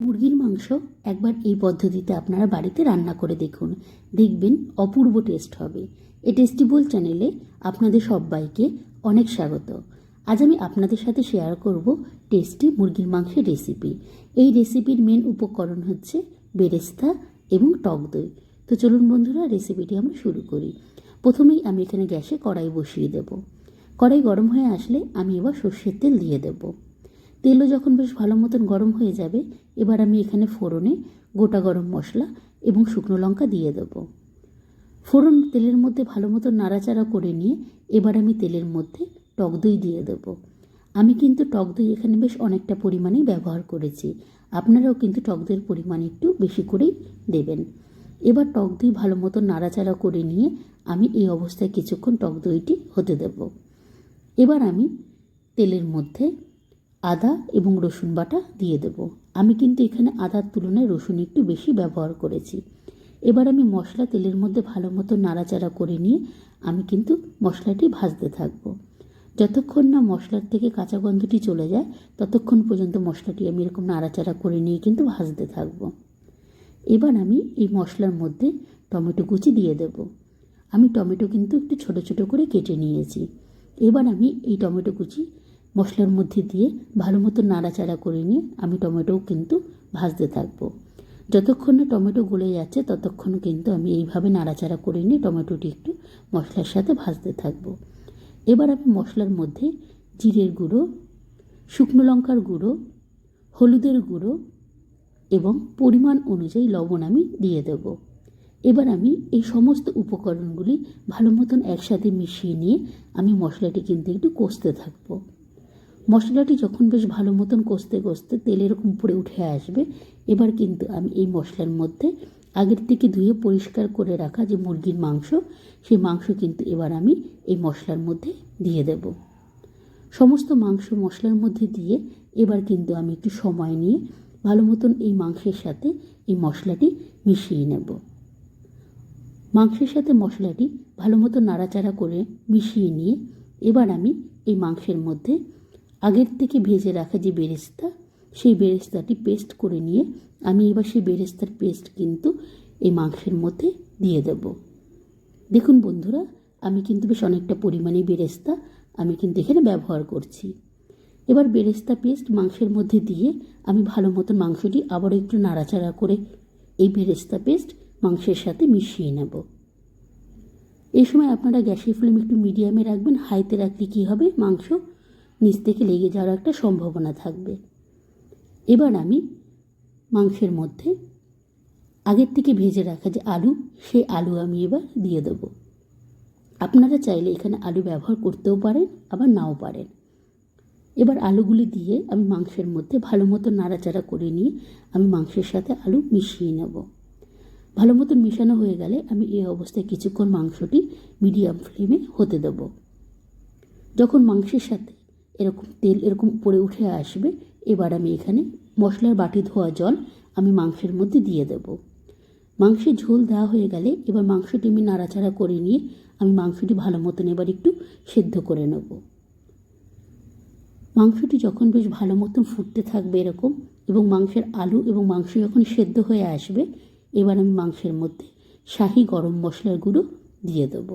মুরগির মাংস একবার এই পদ্ধতিতে আপনারা বাড়িতে রান্না করে দেখুন। দেখবেন অপূর্ব টেস্ট হবে। এই টেস্টিবল চ্যানেলে আপনাদের সবাইকে অনেক স্বাগত। আজ আমি আপনাদের সাথে শেয়ার করব টেস্টি মুরগির মাংসের রেসিপি এই রেসিপির মেন উপকরণ হচ্ছে বেরেস্তা এবং টক দই। তো চলুন বন্ধুরা রেসিপিটি আমরা শুরু করি। প্রথমেই আমি এখানে গ্যাসে কড়াই বসিয়ে দেব। কড়াই গরম হয়ে আসলে আমি এবার সর্ষের তেল দিয়ে দেবো। তেলও যখন বেশ ভালো মতন গরম হয়ে যাবে, এবার আমি এখানে ফোড়নে গোটা গরম মশলা এবং শুকনো লঙ্কা দিয়ে দেব। ফোড়ন তেলের মধ্যে ভালো মতো নাড়াচাড়া করে নিয়ে এবার আমি তেলের মধ্যে টক দই দিয়ে দেব। আমি কিন্তু টক দই এখানে বেশ অনেকটা পরিমাণেই ব্যবহার করেছি। আপনারাও কিন্তু টক দইয়ের পরিমাণ একটু বেশি করেই দেবেন। এবার টক দই ভালো মতো নাড়াচাড়া করে নিয়ে আমি এই অবস্থায় কিছুক্ষণ টক দইটি হতে দেব। এবার আমি তেলের মধ্যে আদা এবং রসুন বাটা দিয়ে দেব। আমি কিন্তু এখানে আদার তুলনায় রসুন একটু বেশি ব্যবহার করেছি। এবার আমি মশলা তেলের মধ্যে ভালো মতো নাড়াচাড়া করে নিয়ে আমি কিন্তু মশলাটি ভাজতে থাকব। যতক্ষণ না মশলার থেকে কাঁচা গন্ধটি চলে যায়, ততক্ষণ পর্যন্ত মশলাটি আমি এরকম নাড়াচাড়া করে নিয়ে কিন্তু ভাজতে থাকব। এবার আমি এই মশলার মধ্যে টমেটো কুচি দিয়ে দেব। আমি টমেটো কিন্তু একটু ছোট ছোট করে কেটে নিয়েছি। এবার আমি এই টমেটো কুচি মশলার মধ্যে দিয়ে ভালো মতো নাড়াচাড়া করে নিয়ে আমি টমেটোও কিন্তু ভাজতে থাকব। যতক্ষণ না টমেটো গলে যাচ্ছে, ততক্ষণ কিন্তু আমি এইভাবে নাড়াচাড়া করে নিয়ে টমেটোটি একটু মশলার সাথে ভাজতে থাকব। এবার আমি মশলার মধ্যে জিরের গুঁড়ো, শুকনো লঙ্কার গুঁড়ো, হলুদের গুঁড়ো এবং পরিমাণ অনুযায়ী লবণ আমি দিয়ে দেব। এবার আমি এই সমস্ত উপকরণগুলি ভালো মতন একসাথে মিশিয়ে নিয়ে আমি মশলাটি কিন্তু একটু কষতে থাকব। মশলাটি যখন বেশ ভালো মতন কষতে কষতে তেল এরকম উপরে উঠে আসবে, এবার কিন্তু আমি এই মশলার মধ্যে আগের থেকে ধুয়ে পরিষ্কার করে রাখা যে মুরগির মাংস, সেই মাংস কিন্তু এবার আমি এই মশলার মধ্যে দিয়ে দেব। সমস্ত মাংস মশলার মধ্যে দিয়ে এবার কিন্তু আমি একটু সময় নিয়ে ভালো মতন এই মাংসের সাথে এই মশলাটি মিশিয়ে নেব। মাংসের সাথে মশলাটি ভালো মতো নাড়াচাড়া করে মিশিয়ে নিয়ে এবার আমি এই মাংসের মধ্যে আগের থেকে ভেজে রাখা যে বেরেস্তা, সেই বেরেস্তাটি পেস্ট করে নিয়ে আমি এবার সেই বেরেস্তার পেস্ট কিন্তু এই মাংসের মধ্যে দিয়ে দেব। দেখুন বন্ধুরা, আমি কিন্তু বেশ অনেকটা পরিমাণে বেরেস্তা আমি কিন্তু এখানে ব্যবহার করছি। এবার বেরেস্তা পেস্ট মাংসের মধ্যে দিয়ে আমি ভালো মতো মাংসটি আবার একটু নাড়াচাড়া করে এই বেরেস্তা পেস্ট মাংসের সাথে মিশিয়ে নেব। এই সময় আপনারা গ্যাসের ফ্লেম একটু মিডিয়ামে রাখবেন, হাইতে রাখলে কী হবে মাংস নিচ থেকে লেগে যাওয়ার একটা সম্ভাবনা থাকবে। এবার আমি মাংসের মধ্যে আগের থেকে ভেজে রাখা যে আলু, সেই আলু আমি এবার দিয়ে দেব। আপনারা চাইলে এখানে আলু ব্যবহার করতেও পারেন, আবার নাও পারেন। এবার আলুগুলি দিয়ে আমি মাংসের মধ্যে ভালো মতো নাড়াচাড়া করে নিয়ে আমি মাংসের সাথে আলু মিশিয়ে নেব। ভালো মতন মেশানো হয়ে গেলে আমি এই অবস্থায় কিছুক্ষণ মাংসটি মিডিয়াম ফ্লেমে হতে দেব। যখন মাংসের সাথে এরকম তেল এরকম উপরে উঠে আসবে, এবার আমি এখানে মশলার বাটি ধোয়া জল আমি মাংসের মধ্যে দিয়ে দেব। মাংসের ঝোল দেওয়া হয়ে গেলে এবার মাংসটি আমি নাড়াচাড়া করে নিয়ে আমি মাংসটি ভালো মতন এবার একটু সেদ্ধ করে নেব। মাংসটি যখন বেশ ভালো মতন ফুটতে থাকবে এরকম এবং মাংসের আলু এবং মাংস যখন সেদ্ধ হয়ে আসবে, এবার আমি মাংসের মধ্যে শাহি গরম মশলার গুঁড়ো দিয়ে দেবো।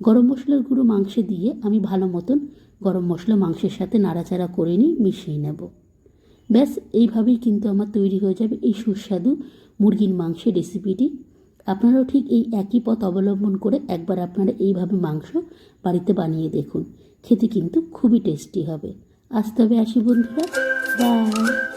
গরম মশলার গুঁড়ো মাংসে দিয়ে আমি ভালো মতন গরম মশলা মাংসের সাথে নাড়াচাড়া করে নিই মিশিয়ে নেব। ব্যাস, এইভাবেই কিন্তু আমার তৈরি হয়ে যাবে এই সুস্বাদু মুরগির মাংসের রেসিপিটি। আপনারাও ঠিক এই একই পথ অবলম্বন করে একবার আপনারা এইভাবে মাংস বাড়িতে বানিয়ে দেখুন। খেতে কিন্তু খুবই টেস্টি হবে। আজ তবে আসি বন্ধুরা। বাই।